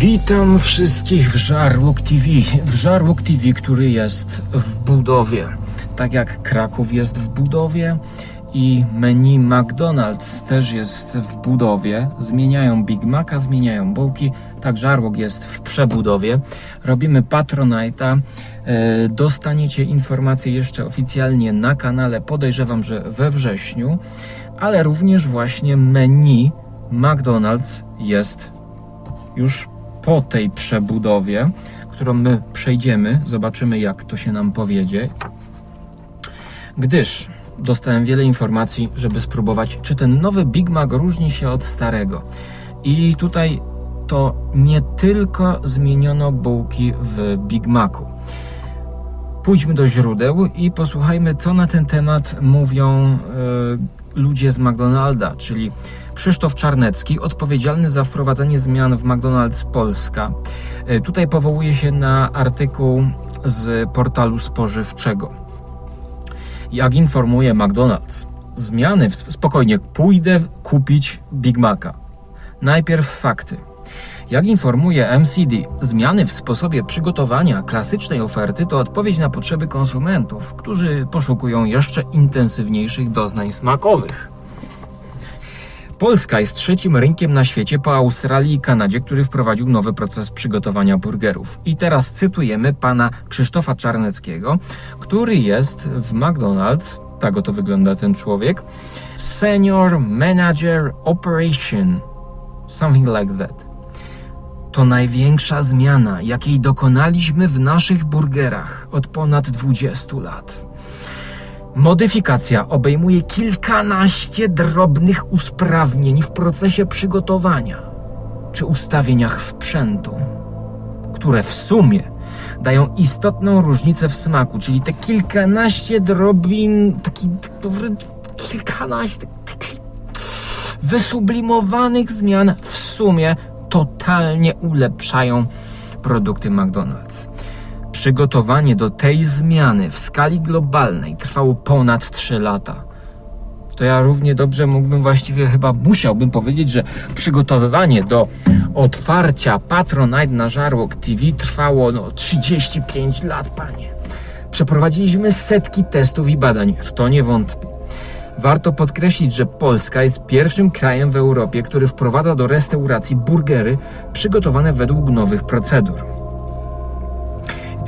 Witam wszystkich w Żarłok TV. W Żarłok TV, który jest w budowie. Tak jak Kraków jest w budowie i menu McDonald's też jest w budowie. Zmieniają Big Maca, zmieniają bułki. Tak Żarłok jest w przebudowie. Robimy Patronite'a. E, Dostaniecie informacje jeszcze oficjalnie na kanale. Podejrzewam, że we wrześniu. Ale również właśnie menu McDonald's jest już po tej przebudowie, którą my przejdziemy, zobaczymy jak to się nam powiedzie. Gdyż dostałem wiele informacji, żeby spróbować, czy ten nowy Big Mac różni się od starego. I tutaj to nie tylko zmieniono bułki w Big Macu. Pójdźmy do źródeł i posłuchajmy, co na ten temat mówią e, ludzie z McDonalda, czyli Krzysztof Czarnecki, odpowiedzialny za wprowadzenie zmian w McDonald's Polska. E, Tutaj powołuje się na artykuł z portalu spożywczego. Jak informuje McDonald's, zmiany w spokojnie pójdę kupić Big Maca. Najpierw fakty. Jak informuje MCD, zmiany w sposobie przygotowania klasycznej oferty to odpowiedź na potrzeby konsumentów, którzy poszukują jeszcze intensywniejszych doznań smakowych. Polska jest trzecim rynkiem na świecie po Australii i Kanadzie, który wprowadził nowy proces przygotowania burgerów. I teraz cytujemy pana Krzysztofa Czarneckiego, który jest w McDonald's, tak oto wygląda ten człowiek, Senior Manager Operation, something like that. To największa zmiana, jakiej dokonaliśmy w naszych burgerach od ponad 20 lat. Modyfikacja obejmuje kilkanaście drobnych usprawnień w procesie przygotowania czy ustawieniach sprzętu, które w sumie dają istotną różnicę w smaku, czyli te kilkanaście drobin, taki kilkanaście takich wysublimowanych zmian w sumie totalnie ulepszają produkty McDonald's. Przygotowanie do tej zmiany w skali globalnej trwało ponad 3 lata. To ja równie dobrze mógłbym, właściwie chyba musiałbym powiedzieć, że przygotowywanie do otwarcia Patronite na Żarłok TV trwało no, 35 lat, panie. Przeprowadziliśmy setki testów i badań, w to nie wątpię. Warto podkreślić, że Polska jest pierwszym krajem w Europie, który wprowadza do restauracji burgery przygotowane według nowych procedur.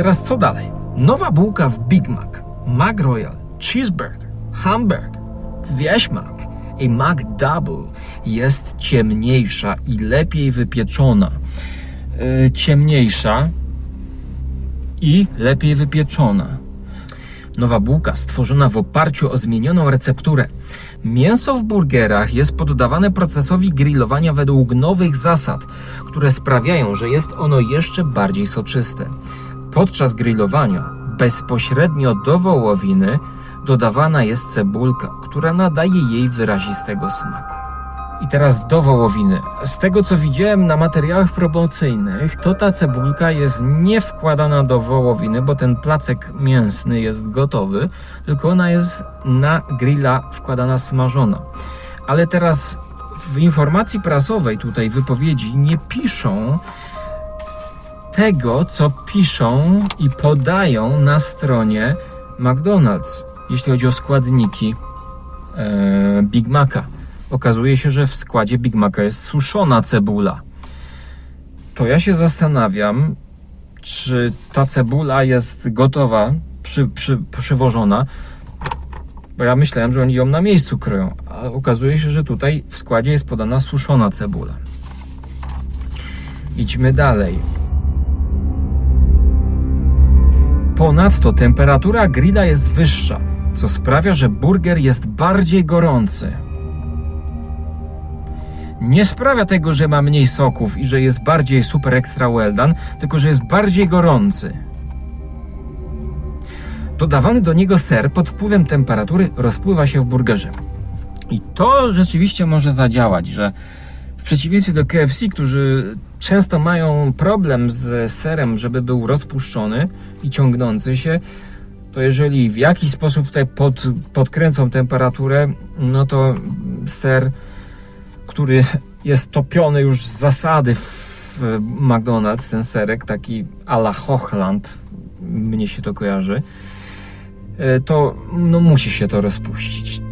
Teraz co dalej? Nowa bułka w Big Mac, Mac Royal, Cheeseburger, Hamburger, Wieś Mac i Mac Double jest ciemniejsza i lepiej wypieczona. Yy, ciemniejsza i lepiej wypieczona. Nowa bułka stworzona w oparciu o zmienioną recepturę. Mięso w burgerach jest poddawane procesowi grillowania według nowych zasad, które sprawiają, że jest ono jeszcze bardziej soczyste. Podczas grillowania bezpośrednio do wołowiny dodawana jest cebulka, która nadaje jej wyrazistego smaku. I teraz do wołowiny. Z tego co widziałem na materiałach promocyjnych, to ta cebulka jest nie wkładana do wołowiny, bo ten placek mięsny jest gotowy, tylko ona jest na grilla wkładana smażona. Ale teraz w informacji prasowej tutaj wypowiedzi nie piszą tego, co piszą i podają na stronie McDonald's, jeśli chodzi o składniki e, Big Maca. Okazuje się, że w składzie Big Maca jest suszona cebula. To ja się zastanawiam, czy ta cebula jest gotowa, przy, przy, przywożona, bo ja myślałem, że oni ją na miejscu kroją, a okazuje się, że tutaj w składzie jest podana suszona cebula. Idźmy dalej. Ponadto temperatura grilla jest wyższa, co sprawia, że burger jest bardziej gorący. Nie sprawia tego, że ma mniej soków i że jest bardziej super extra well done, tylko że jest bardziej gorący. Dodawany do niego ser pod wpływem temperatury rozpływa się w burgerze. I to rzeczywiście może zadziałać, że W przeciwieństwie do KFC, którzy często mają problem z serem, żeby był rozpuszczony i ciągnący się, to jeżeli w jakiś sposób tutaj pod, podkręcą temperaturę, no to ser, który jest topiony już z zasady w McDonald's, ten serek taki a la Hochland, mnie się to kojarzy, e, to no, musi się to rozpuścić.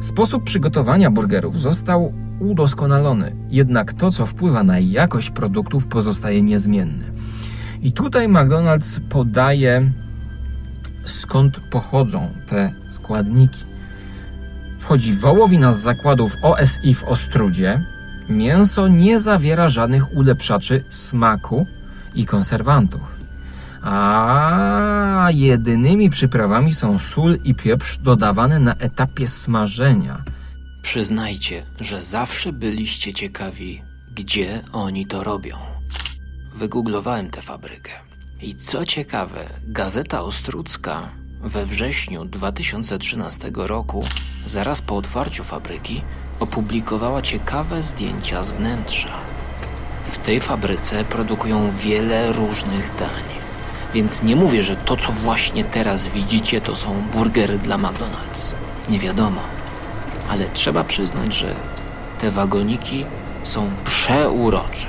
Sposób przygotowania burgerów został udoskonalony, jednak to, co wpływa na jakość produktów, pozostaje niezmienne. I tutaj McDonald's podaje, skąd pochodzą te składniki. Wchodzi wołowina z zakładów OSI w Ostrudzie. Mięso nie zawiera żadnych ulepszaczy smaku i konserwantów. A jedynymi przyprawami są sól i pieprz dodawane na etapie smażenia. Przyznajcie, że zawsze byliście ciekawi, gdzie oni to robią. Wygooglowałem tę fabrykę. I co ciekawe, Gazeta Ostrucka we wrześniu 2013 roku, zaraz po otwarciu fabryki, opublikowała ciekawe zdjęcia z wnętrza. W tej fabryce produkują wiele różnych dań. Więc nie mówię, że to, co właśnie teraz widzicie, to są burgery dla McDonald's. Nie wiadomo ale trzeba przyznać, że te wagoniki są przeurocze.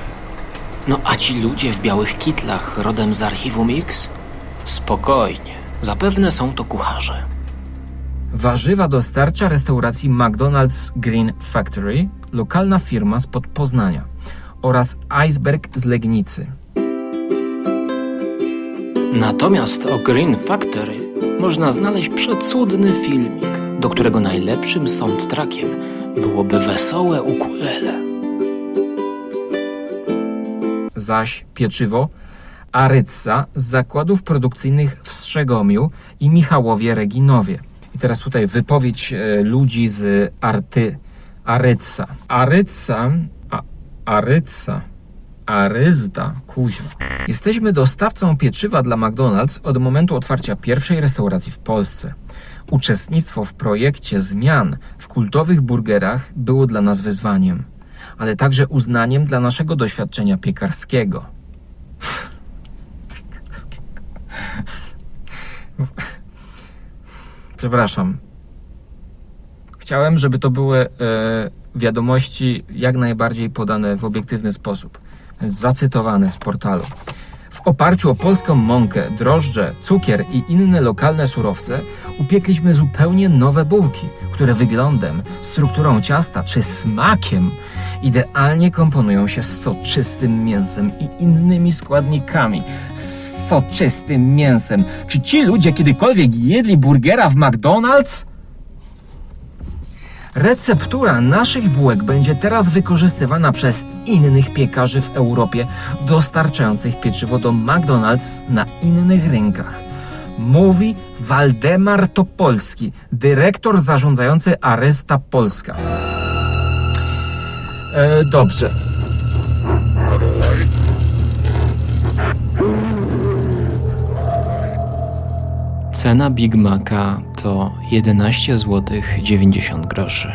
No a ci ludzie w białych kitlach rodem z archiwum X? Spokojnie, zapewne są to kucharze. Warzywa dostarcza restauracji McDonald's Green Factory, lokalna firma z Podpoznania oraz Iceberg z Legnicy. Natomiast o Green Factory można znaleźć przecudny filmik, do którego najlepszym soundtrackiem byłoby wesołe ukulele. zaś pieczywo Aryca z zakładów produkcyjnych w Strzegomiu i Michałowie Reginowie. I teraz tutaj wypowiedź e, ludzi z Arty. Aryca. Aryca, a, Aryzda, kuźwa. Jesteśmy dostawcą pieczywa dla McDonald's od momentu otwarcia pierwszej restauracji w Polsce. Uczestnictwo w projekcie zmian w kultowych burgerach było dla nas wyzwaniem, ale także uznaniem dla naszego doświadczenia piekarskiego. Przepraszam. Chciałem, żeby to były e, wiadomości jak najbardziej podane w obiektywny sposób, zacytowane z portalu. W oparciu o polską mąkę, drożdże, cukier i inne lokalne surowce upiekliśmy zupełnie nowe bułki, które wyglądem, strukturą ciasta czy smakiem idealnie komponują się z soczystym mięsem i innymi składnikami. Z soczystym mięsem. Czy ci ludzie kiedykolwiek jedli burgera w McDonald's? Receptura naszych bułek będzie teraz wykorzystywana przez innych piekarzy w Europie dostarczających pieczywo do McDonald's na innych rynkach. Mówi Waldemar Topolski, dyrektor zarządzający Arysta Polska. E, dobrze. Cena Big Maca to 11 zł 90 groszy.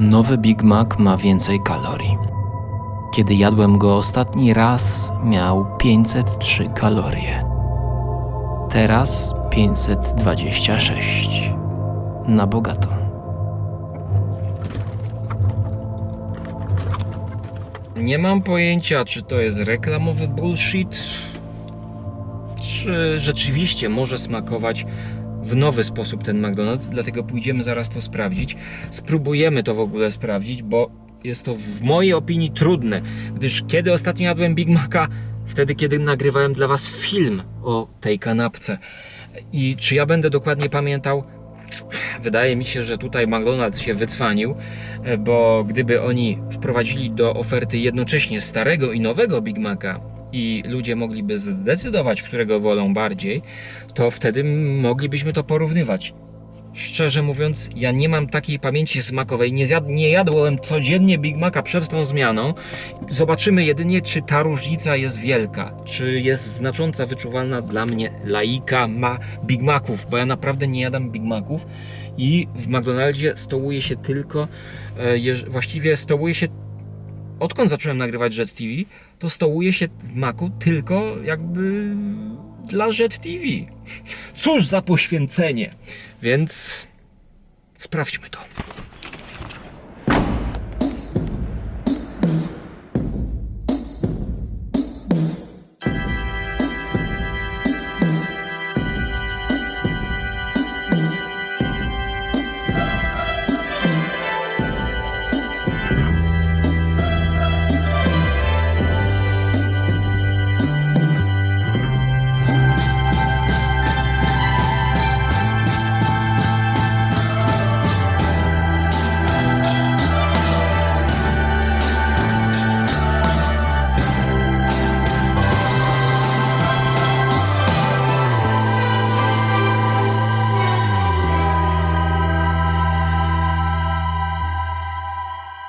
Nowy Big Mac ma więcej kalorii. Kiedy jadłem go ostatni raz, miał 503 kalorie. Teraz 526. Na bogato. Nie mam pojęcia, czy to jest reklamowy bullshit, czy rzeczywiście może smakować w nowy sposób ten McDonald's, dlatego pójdziemy zaraz to sprawdzić. Spróbujemy to w ogóle sprawdzić, bo jest to w mojej opinii trudne, gdyż kiedy ostatnio jadłem Big Maca? Wtedy, kiedy nagrywałem dla Was film o tej kanapce. I czy ja będę dokładnie pamiętał? Wydaje mi się, że tutaj McDonald's się wycwanił, e, bo gdyby oni wprowadzili do oferty jednocześnie starego i nowego Big Maca i ludzie mogliby zdecydować, którego wolą bardziej, to wtedy moglibyśmy to porównywać. Szczerze mówiąc, ja nie mam takiej pamięci smakowej. Nie, zjad, nie jadłem codziennie Big Maca przed tą zmianą. Zobaczymy jedynie, czy ta różnica jest wielka, czy jest znacząca, wyczuwalna dla mnie laika ma Big Maców, bo ja naprawdę nie jadam Big Maców i w McDonaldzie stołuje się tylko, e, właściwie stołuje się odkąd zacząłem nagrywać Jet TV, to stołuję się w Macu tylko jakby dla Jet TV. Cóż za poświęcenie. Więc sprawdźmy to.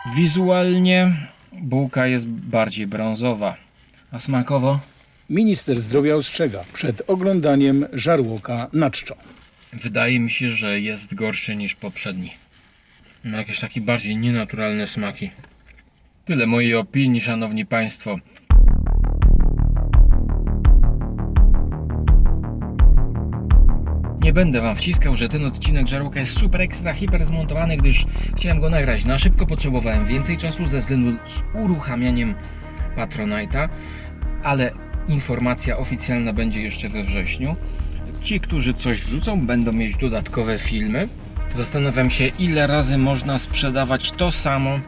Wizualnie bułka jest bardziej brązowa, a smakowo Minister zdrowia ostrzega przed oglądaniem żarłoka na czczo. wydaje mi się, że jest gorszy niż poprzedni. Ma jakieś takie bardziej nienaturalne smaki. Tyle mojej opinii, szanowni państwo. Nie będę wam wciskał, że ten odcinek Żarłoka jest super ekstra hiper zmontowany, gdyż chciałem go nagrać na szybko, potrzebowałem więcej czasu ze względu z uruchamianiem Patronite'a, ale informacja oficjalna będzie jeszcze we wrześniu. Ci, którzy coś wrzucą, będą mieć dodatkowe filmy. Zastanawiam się, ile razy można sprzedawać to samo,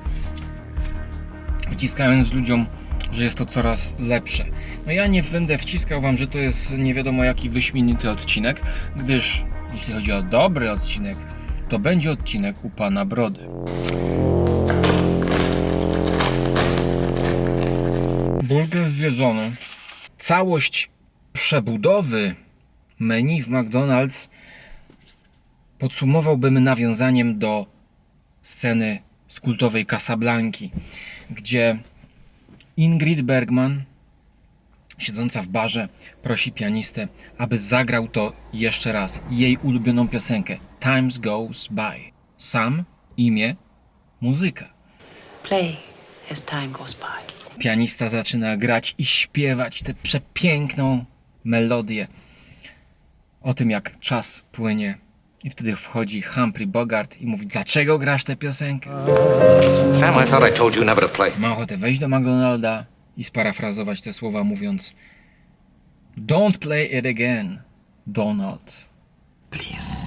wciskając ludziom, że jest to coraz lepsze. No ja nie będę wciskał Wam, że to jest nie wiadomo jaki wyśmienity odcinek, gdyż jeśli chodzi o dobry odcinek, to będzie odcinek u Pana Brody. Burger zjedzony. Całość przebudowy menu w McDonald's podsumowałbym nawiązaniem do sceny z kultowej Casablanki, gdzie Ingrid Bergman, siedząca w barze, prosi pianistę, aby zagrał to jeszcze raz. Jej ulubioną piosenkę Times Goes By. Sam, imię, muzyka. Play as time goes by. Pianista zaczyna grać i śpiewać tę przepiękną melodię o tym, jak czas płynie. I wtedy wchodzi Humphrey Bogart i mówi, dlaczego grasz tę piosenkę? Sam, I thought I told you never to play. Ma ochotę wejść do McDonalda i sparafrazować te słowa mówiąc Don't play it again, Donald. Please.